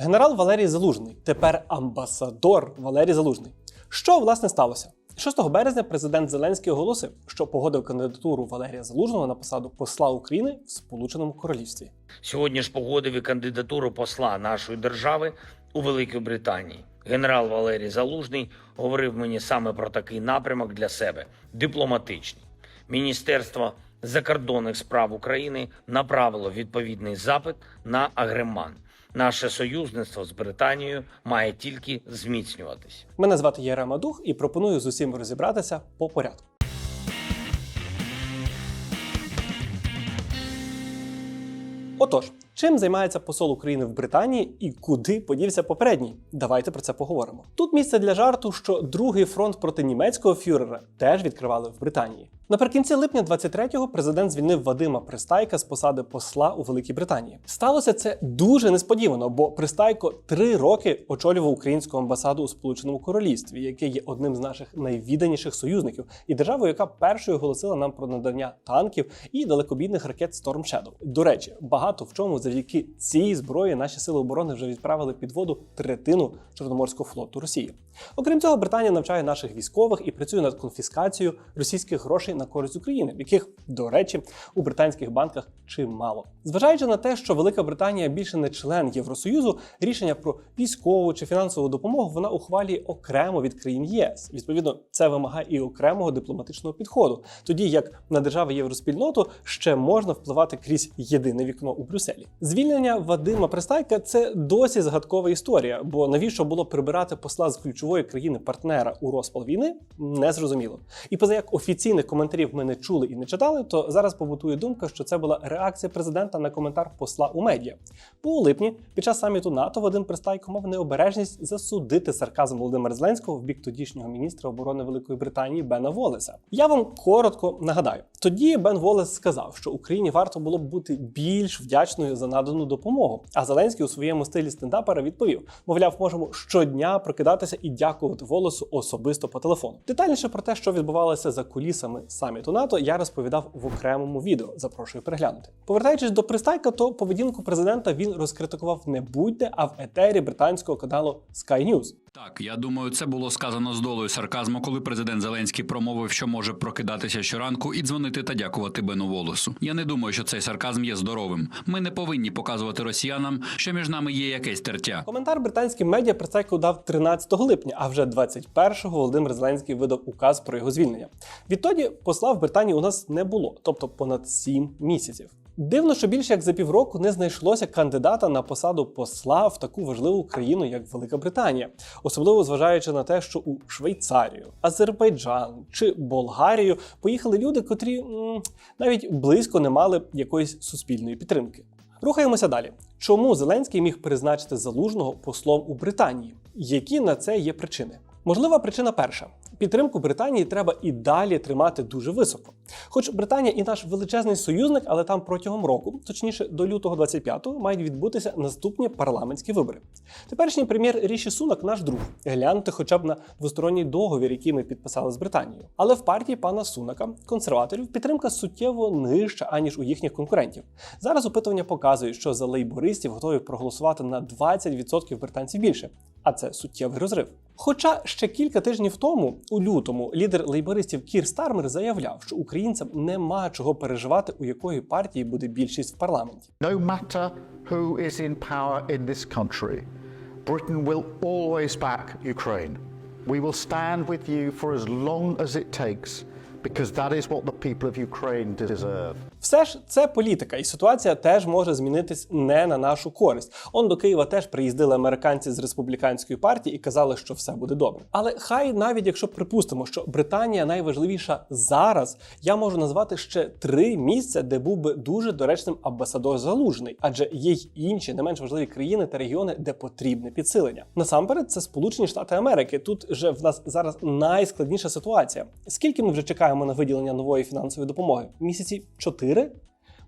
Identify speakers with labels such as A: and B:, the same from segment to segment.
A: Генерал Валерій Залужний, тепер амбасадор Валерій Залужний. Що власне сталося? 6 березня президент Зеленський оголосив, що погодив кандидатуру Валерія Залужного на посаду посла України в Сполученому Королівстві.
B: Сьогодні ж погодив і кандидатуру посла нашої держави у Великій Британії. Генерал Валерій Залужний говорив мені саме про такий напрямок для себе дипломатичний. Міністерство закордонних справ України направило відповідний запит на агреман. Наше союзництво з Британією має тільки зміцнюватись.
A: Мене звати Єрема Дух і пропоную з усім розібратися по порядку. Отож, чим займається посол України в Британії і куди подівся попередній? Давайте про це поговоримо. Тут місце для жарту, що другий фронт проти німецького фюрера теж відкривали в Британії. Наприкінці липня 23-го президент звільнив Вадима Пристайка з посади посла у Великій Британії. Сталося це дуже несподівано, бо Пристайко три роки очолював українську амбасаду у Сполученому Королівстві, яке є одним з наших найвідданіших союзників, і державою, яка першою оголосила нам про надання танків і далекобійних ракет Storm Shadow. До речі, багато в чому завдяки цій зброї наші сили оборони вже відправили під воду третину Чорноморського флоту Росії. Окрім цього, Британія навчає наших військових і працює над конфіскацією російських грошей на користь України, яких, до речі, у британських банках чимало. Зважаючи на те, що Велика Британія більше не член Євросоюзу, рішення про військову чи фінансову допомогу вона ухвалює окремо від країн ЄС. Відповідно, це вимагає і окремого дипломатичного підходу, тоді як на держави євроспільноту ще можна впливати крізь єдине вікно у Брюсселі. Звільнення Вадима Пристайка це досі загадкова історія, бо навіщо було прибирати посла з ключової країни-партнера у розпал війни, не зрозуміло. І поза як офіційних коментарів ми не чули і не читали, то зараз побутує думка, що це була реакція президента на коментар посла у медіа. Бо у липні, під час саміту НАТО, Вадим Пристайко мав необережність засудити сарказм Володимира Зеленського в бік тодішнього міністра оборони Великої Британії Бена Волеса. Я вам коротко нагадаю. Тоді Бен Волес сказав, що Україні варто було б бути більш вдячною за надану допомогу. А Зеленський у своєму стилі стендапера відповів: мовляв, можемо щодня прокидатися і дякувати Волесу особисто по телефону. Детальніше про те, що відбувалося за кулісами саміту НАТО, я розповідав в окремому відео. Запрошую переглянути. Повертаючись до пристайка, то поведінку президента він розкритикував не будь-де, а в етері британського каналу Sky News.
C: Так, я думаю, це було сказано з долею сарказму, коли президент Зеленський промовив, що може прокидатися щоранку і дзвонити та дякувати Бену Волосу. Я не думаю, що цей сарказм є здоровим. Ми не повинні показувати росіянам, що між нами є якесь тертя.
A: Коментар британським медіа Пристайко дав 13 липня, а вже 21-го Володимир Зеленський видав указ про його звільнення. Відтоді посла в Британії у нас не було, тобто понад 7 місяців. Дивно, що більше як за півроку не знайшлося кандидата на посаду посла в таку важливу країну, як Велика Британія, особливо зважаючи на те, що у Швейцарію, Азербайджан чи Болгарію поїхали люди, котрі м, навіть близько не мали якоїсь суспільної підтримки. Рухаємося далі. Чому Зеленський міг призначити залужного послом у Британії? Які на це є причини? Можлива причина перша: підтримку Британії треба і далі тримати дуже високо. Хоч Британія і наш величезний союзник, але там протягом року, точніше до лютого 25-го, мають відбутися наступні парламентські вибори. Теперішній прем'єр Ріші Сунак наш друг. Гляньте хоча б на двосторонній договір, який ми підписали з Британією. Але в партії пана Сунака, консерваторів, підтримка суттєво нижча, аніж у їхніх конкурентів. Зараз опитування показують, що за лейбористів готові проголосувати на 20% британців більше, а це суттєвий розрив. Хоча ще кілька тижнів тому, у лютому, лідер лейбористів Кір Стармер заявляв, що українцям нема чого переживати, у якої партії буде більшість в парламенті.
D: No matter who is in power in this country, Britain will always back Ukraine. We will stand with you for as long as it takes, because that is what the people of Ukraine deserve.
A: Все ж це політика, і ситуація теж може змінитись не на нашу користь. Он до Києва теж приїздили американці з республіканської партії і казали, що все буде добре. Але хай навіть якщо припустимо, що Британія найважливіша зараз, я можу назвати ще три місця, де був би дуже доречним амбасадор залужний, адже є й інші не менш важливі країни та регіони, де потрібне підсилення. Насамперед, це Сполучені Штати Америки. Тут же в нас зараз найскладніша ситуація. Скільки ми вже чекаємо на виділення нової фінансової допомоги? Місяці чотири.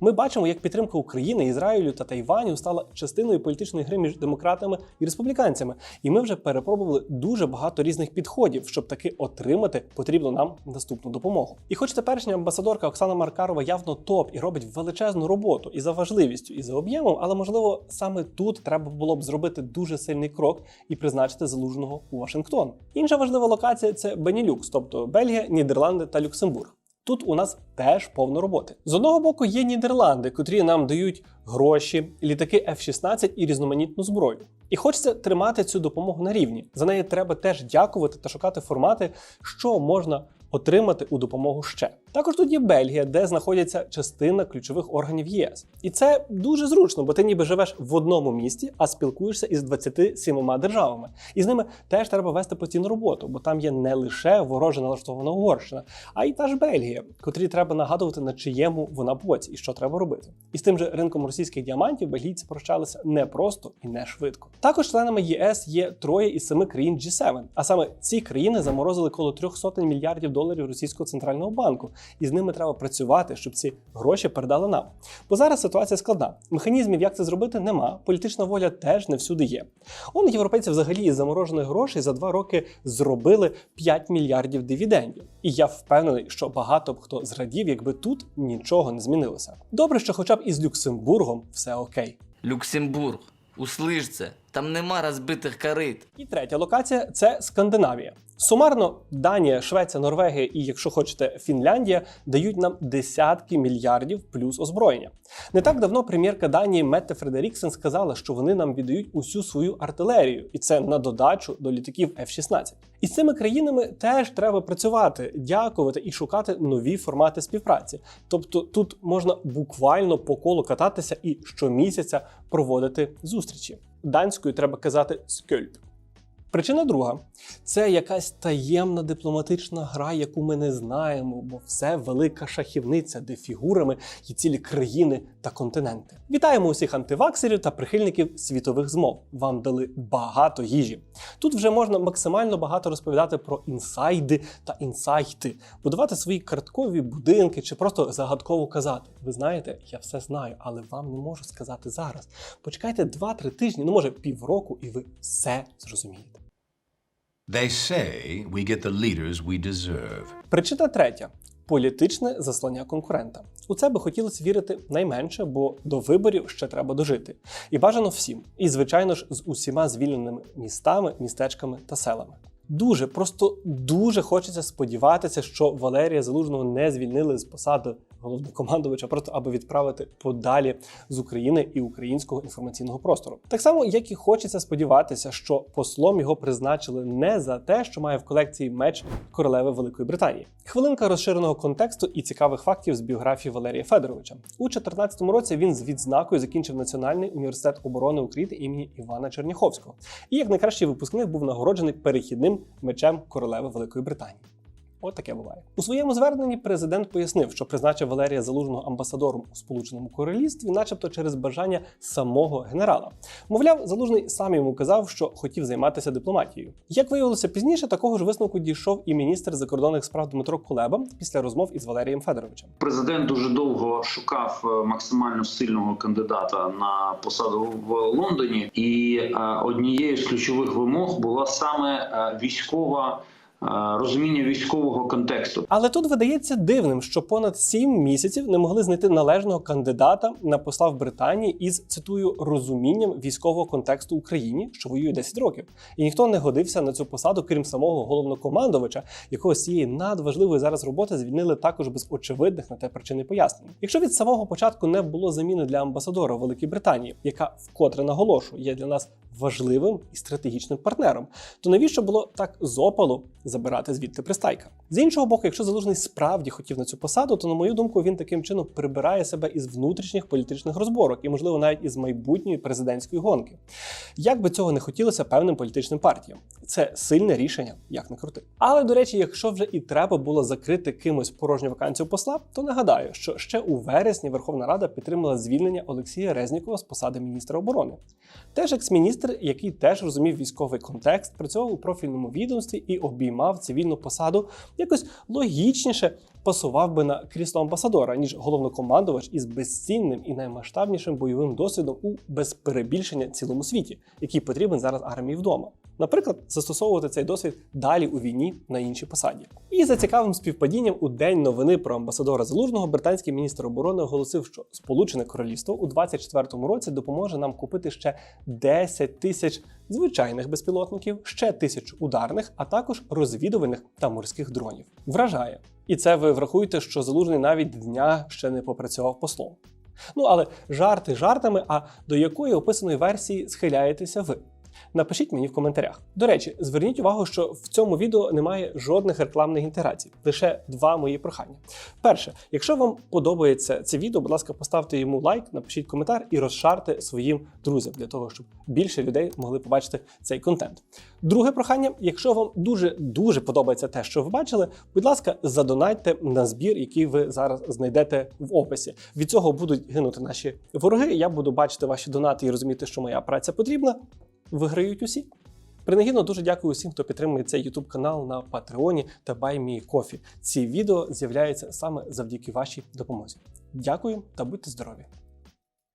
A: Ми бачимо, як підтримка України, Ізраїлю та Тайваню стала частиною політичної гри між демократами і республіканцями. І ми вже перепробували дуже багато різних підходів, щоб таки отримати потрібну нам наступну допомогу. І хоч теперішня амбасадорка Оксана Маркарова явно топ і робить величезну роботу і за важливістю, і за об'ємом, але можливо саме тут треба було б зробити дуже сильний крок і призначити залужного у Вашингтон. Інша важлива локація це Бенілюкс, тобто Бельгія, Нідерланди та Люксембург. Тут у нас теж повно роботи. З одного боку є Нідерланди, котрі нам дають гроші, літаки F-16 і різноманітну зброю. І хочеться тримати цю допомогу на рівні. За неї треба теж дякувати та шукати формати, що можна отримати у допомогу ще. Також тут є Бельгія, де знаходяться частина ключових органів ЄС. І це дуже зручно, бо ти ніби живеш в одному місті, а спілкуєшся із 27 державами. І з ними теж треба вести постійну роботу, бо там є не лише вороже налаштована Угорщина, а й та ж Бельгія, котрій треба нагадувати, на чиєму вона боці і що треба робити. І з тим же ринком російських діамантів бельгійці прощалися не просто і не швидко. Також членами ЄС є троє із семи країн G7, а саме ці країни заморозили коло трьох сотень мільярдів доларів російського центрального банку, і з ними треба працювати, щоб ці гроші передали нам. Бо зараз ситуація складна. Механізмів, як це зробити, нема. Політична воля теж не всюди є. Он європейці взагалі із заморожених грошей за два роки зробили 5 мільярдів дивідендів. І я впевнений, що багато б хто зрадів, якби тут нічого не змінилося. Добре, що хоча б із Люксембургом все окей.
E: Люксембург. Услиш це, там нема розбитих корит.
A: І третя локація це Скандинавія. Сумарно Данія, Швеція, Норвегія і, якщо хочете, Фінляндія дають нам десятки мільярдів плюс озброєння. Не так давно прем'єрка Данії Метте Фредеріксен сказала, що вони нам віддають усю свою артилерію, і це на додачу до літаків F-16. І з цими країнами теж треба працювати, дякувати і шукати нові формати співпраці. Тобто тут можна буквально по колу кататися і щомісяця проводити зустрічі. Данською треба казати скельп. Причина друга це якась таємна дипломатична гра, яку ми не знаємо, бо все велика шахівниця, де фігурами є цілі країни та континенти. Вітаємо усіх антиваксерів та прихильників світових змов. Вам дали багато їжі. Тут вже можна максимально багато розповідати про інсайди та інсайти, будувати свої карткові будинки чи просто загадково казати. Ви знаєте, я все знаю, але вам не можу сказати зараз. Почекайте 2-3 тижні, ну може півроку, і ви все зрозумієте.
F: They say we get the leaders we deserve.
A: Причина третя політичне заслання конкурента. У це би хотілося вірити найменше, бо до виборів ще треба дожити. І бажано всім. І, звичайно ж, з усіма звільненими містами, містечками та селами. Дуже, просто дуже хочеться сподіватися, що Валерія Залужного не звільнили з посади головнокомандувача, просто аби відправити подалі з України і українського інформаційного простору. Так само, як і хочеться сподіватися, що послом його призначили не за те, що має в колекції меч королеви Великої Британії. Хвилинка розширеного контексту і цікавих фактів з біографії Валерія Федоровича. У 2014 році він з відзнакою закінчив Національний університет оборони України імені Івана Черняховського. І як найкращий випускник був нагороджений перехідним мечем королеви Великої Британії. От таке буває. У своєму зверненні президент пояснив, що призначив Валерія Залужного амбасадором у Сполученому Королівстві, начебто через бажання самого генерала. Мовляв, залужний сам йому казав, що хотів займатися дипломатією. Як виявилося пізніше, такого ж висновку дійшов і міністр закордонних справ Дмитро Кулеба після розмов із Валерієм Федоровичем.
G: Президент дуже довго шукав е, максимально сильного кандидата на посаду в Лондоні, і е, однією з ключових вимог була саме е, військова. Е, Розуміння військового контексту
A: Але тут видається дивним, що понад сім місяців не могли знайти належного кандидата на посла в Британії із цитую розумінням військового контексту Україні, що воює 10 років, і ніхто не годився на цю посаду, крім самого головнокомандувача, якого з цієї надважливої зараз роботи звільнили також без очевидних на те причин і пояснень. Якщо від самого початку не було заміни для амбасадора Великої Британії, яка вкотре наголошую, є для нас важливим і стратегічним партнером, то навіщо було так з опалу забирати звідти пристайка? З іншого боку, якщо залужний справді хотів на цю посаду, то на мою думку він таким чином прибирає себе із внутрішніх політичних розборок і, можливо, навіть із майбутньої президентської гонки. Як би цього не хотілося певним політичним партіям, це сильне рішення, як не крути. Але до речі, якщо вже і треба було закрити кимось порожню вакансію посла, то нагадаю, що ще у вересні Верховна Рада підтримала звільнення Олексія Резнікова з посади міністра оборони. Теж екс-міністр, який теж розумів військовий контекст, працював у профільному відомстві і обіймав цивільну посаду, якось логічніше пасував би на крісло амбасадора, ніж головнокомандувач із безцінним і наймасштабнішим бойовим досвідом у без перебільшення цілому світі, який потрібен зараз армії вдома. Наприклад, застосовувати цей досвід далі у війні на іншій посаді. І за цікавим співпадінням у день новини про амбасадора Залужного британський міністр оборони оголосив, що Сполучене Королівство у 2024 році допоможе нам купити ще 10 тисяч звичайних безпілотників, ще тисяч ударних, а також розвідувальних та морських дронів. Вражає. І це ви врахуєте, що залужний навіть дня ще не попрацював послом. Ну але жарти жартами, а до якої описаної версії схиляєтеся ви? Напишіть мені в коментарях. До речі, зверніть увагу, що в цьому відео немає жодних рекламних інтеграцій, лише два мої прохання. Перше, якщо вам подобається це відео, будь ласка, поставте йому лайк, напишіть коментар і розшарте своїм друзям для того, щоб більше людей могли побачити цей контент. Друге прохання: якщо вам дуже дуже подобається те, що ви бачили, будь ласка, задонайте на збір, який ви зараз знайдете в описі. Від цього будуть гинути наші вороги. Я буду бачити ваші донати і розуміти, що моя праця потрібна. Виграють усі. Принагідно дуже дякую усім, хто підтримує цей YouTube канал на Патреоні та BuyMeCoffee. Ці відео з'являються саме завдяки вашій допомозі. Дякую та будьте здорові!